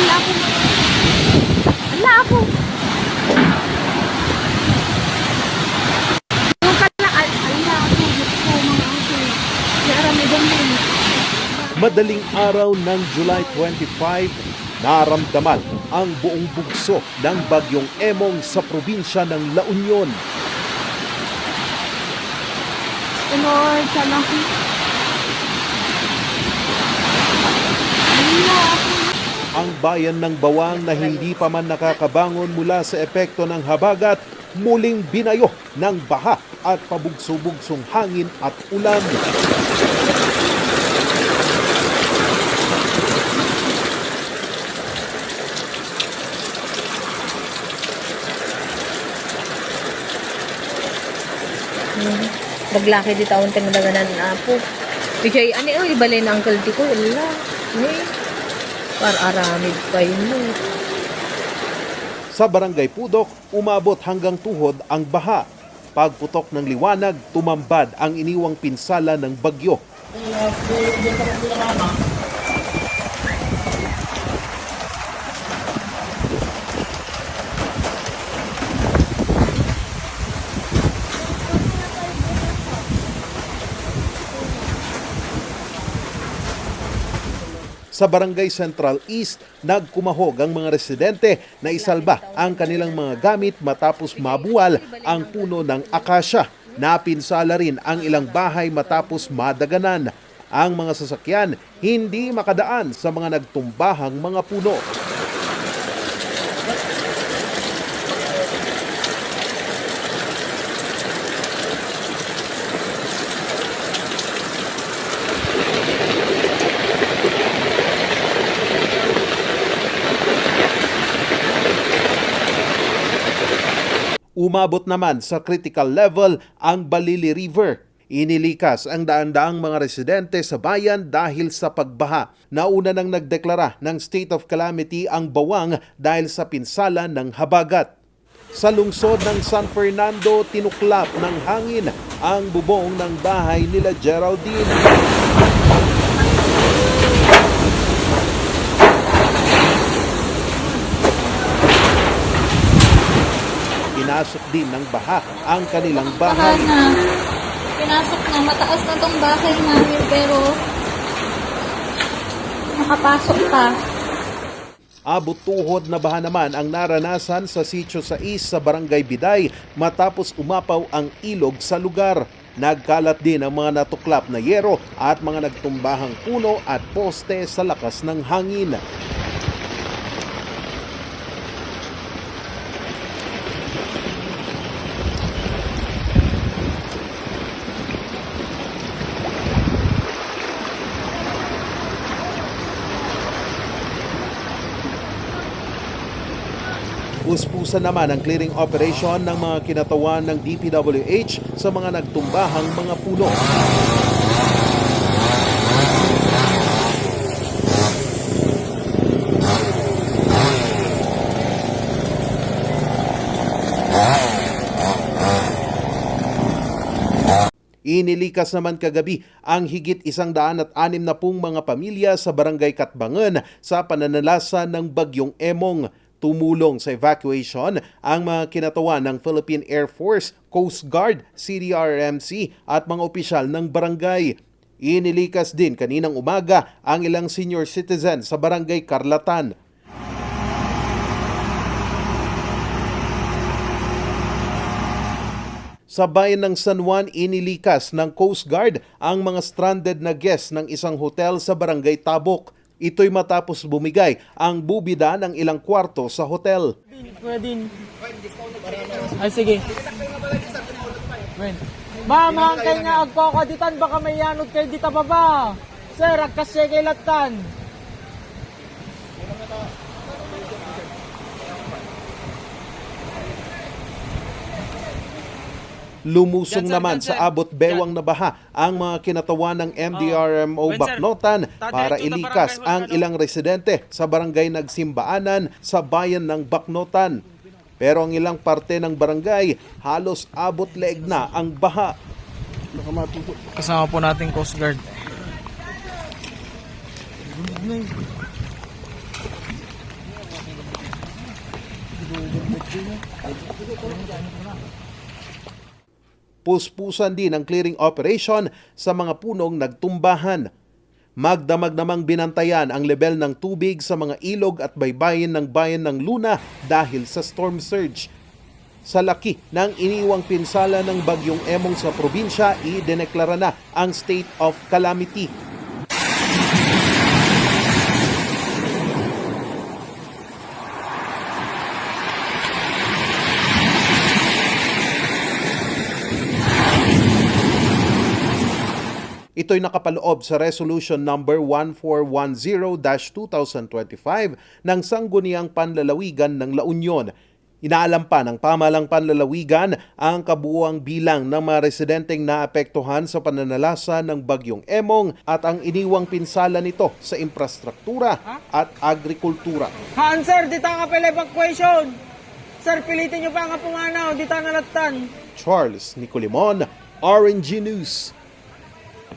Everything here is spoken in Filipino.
Ala po. Ala po. Yung pala, al- ala po. Diyos ko, mga aso. Yara, may ganyan. Madaling araw ng July 25, naramdaman ang buong bugso ng bagyong Emong sa probinsya ng La Union. Lord, sana ko. Ang bayan ng Bawang na hindi pa man nakakabangon mula sa epekto ng habagat, muling binayo ng baha at pabugso-bugsong hangin at ulan. Naglaki di taon tayo nalaganan na po. Kaya ano yung ibalay na uncle di ko. Ala. Eh. Par aramid kayo mo. Sa barangay Pudok, umabot hanggang tuhod ang baha. Pagputok ng liwanag, tumambad ang iniwang pinsala ng bagyo. Sa Barangay Central East, nagkumahog ang mga residente na isalba ang kanilang mga gamit matapos mabuwal ang puno ng akasya. Napinsala rin ang ilang bahay matapos madaganan. Ang mga sasakyan hindi makadaan sa mga nagtumbahang mga puno. Umabot naman sa critical level ang Balili River. Inilikas ang daan-daang mga residente sa bayan dahil sa pagbaha. Nauna nang nagdeklara ng state of calamity ang bawang dahil sa pinsala ng habagat. Sa lungsod ng San Fernando, tinuklap ng hangin ang bubong ng bahay nila Geraldine. Pinasok din ng baha ang kanilang bahay. na, pinasok na, mataas na tong bahay namin, pero nakapasok pa. Abot tuhod na baha naman ang naranasan sa sitio sa East sa Barangay Biday matapos umapaw ang ilog sa lugar. Nagkalat din ang mga natuklap na yero at mga nagtumbahang puno at poste sa lakas ng hangin. Uspusan naman ang clearing operation ng mga kinatawan ng DPWH sa mga nagtumbahang mga puno. Inilikas naman kagabi ang higit isang daan at anim na pung mga pamilya sa barangay Katbangan sa pananalasa ng bagyong Emong. Tumulong sa evacuation ang mga kinatawan ng Philippine Air Force, Coast Guard, CDRMC at mga opisyal ng barangay. Inilikas din kaninang umaga ang ilang senior citizen sa barangay Karlatan. Sa bayan ng San Juan, inilikas ng Coast Guard ang mga stranded na guests ng isang hotel sa barangay Tabok. Ito'y matapos bumigay ang bubida ng ilang kwarto sa hotel. Kuya din. Ay, sige. Wen. Ma'am, hangkay nga agpakaditan, baka may yanod kay dita baba. Sir, agkasya kay latan. Lumusong naman sa abot bewang na baha ang mga kinatawan ng MDRMO Oh. Baknotan Ta- para ilikas barangay, ang ilang residente sa barangay Nagsimbaanan sa bayan ng Baknotan. Pero ang ilang parte ng barangay halos abot leeg na ang baha. Kasama po natin Coast Guard. Puspusan din ang clearing operation sa mga punong nagtumbahan. Magdamag namang binantayan ang level ng tubig sa mga ilog at baybayin ng bayan ng Luna dahil sa storm surge. Sa laki ng iniwang pinsala ng bagyong Emong sa probinsya, idineklara na ang state of calamity. Ito'y nakapaloob sa Resolution Number 1410-2025 ng Sangguniang Panlalawigan ng La Union. Inaalam pa ng pamalang panlalawigan ang kabuuang bilang ng mga residenteng naapektuhan sa pananalasa ng bagyong Emong at ang iniwang pinsala nito sa infrastruktura at agrikultura. Haan sir, di ta nga pala evacuation. Sir, pilitin nyo pa nga pumanaw, di ta nalatan. Charles Nicolimon, RNG News.